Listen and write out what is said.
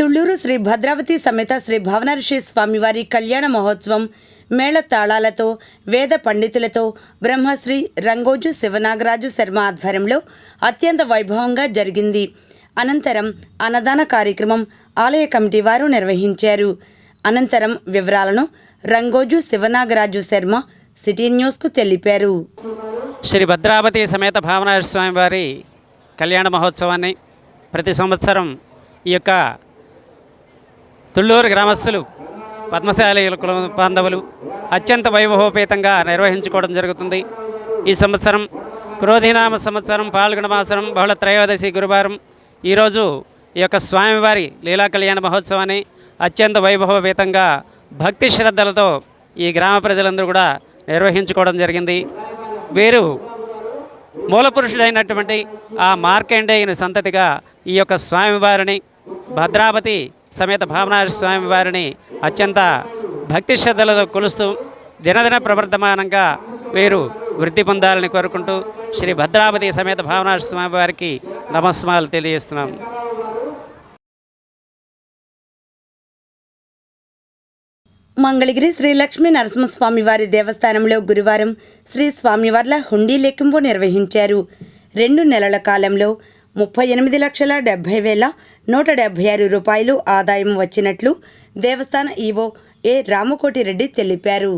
శ్రీ భద్రావతి సమేత శ్రీ భవనర్షి స్వామివారి కళ్యాణ మహోత్సవం మేళ తాళాలతో వేద పండితులతో బ్రహ్మశ్రీ రంగోజు శివనాగరాజు శర్మ ఆధ్వర్యంలో అత్యంత వైభవంగా జరిగింది. అనంతరం అన్నదాన కార్యక్రమం ఆలయ కమిటీ వారు నిర్వహించారు. అనంతరం వివరాలను రంగోజు శివనాగరాజు శర్మ సిటీ న్యూస్కు తెలిపారు. శ్రీ భద్రావతి సమేత భావనాథ స్వామివారి కళ్యాణ మహోత్సవాన్ని ప్రతి సంవత్సరం ఈ యొక్క తుళ్ళూరు గ్రామస్తులు పద్మశాలి కుల బాంధవులు అత్యంత వైభవోపేతంగా నిర్వహించుకోవడం జరుగుతుంది. ఈ సంవత్సరం క్రోధినామ సంవత్సరం పాల్గొన మాసరం బహుళ త్రయోదశి గురువారం. ఈరోజు ఈ యొక్క స్వామివారి లీలా కళ్యాణ మహోత్సవాన్ని అత్యంత వైభవోపేతంగా భక్తి శ్రద్ధలతో ఈ గ్రామ ప్రజలందరూ కూడా నిర్వహించుకోవడం జరిగింది. వీరు మూలపురుషుడైనటువంటి ఆ మార్కండేయుని సంతతిగా ఈ యొక్క స్వామివారిని భద్రావతి సమేత భావనాథ స్వామివారిని అత్యంత భక్తి శ్రద్ధలతో కొలుస్తూ దినదిన ప్రవర్ధమానంగా వీరు వృద్ధి పొందాలని కోరుకుంటూ శ్రీ భద్రావతి సమేత భావనాథ స్వామివారికి నమస్మాలు తెలియజేస్తున్నాం. మంగళగిరి శ్రీ లక్ష్మీ నరసింహస్వామి వారి దేవస్థానంలో గురువారం శ్రీ స్వామివార్ల హుండీ లెక్కింపు నిర్వహించారు. రెండు నెలల కాలంలో ముప్పై ఎనిమిది లక్షల డెబ్బై వేల నూట డెబ్బై ఆరు రూపాయలు ఆదాయం వచ్చినట్లు దేవస్థాన ఈవో ఏ రామకోటిరెడ్డి తెలిపారు.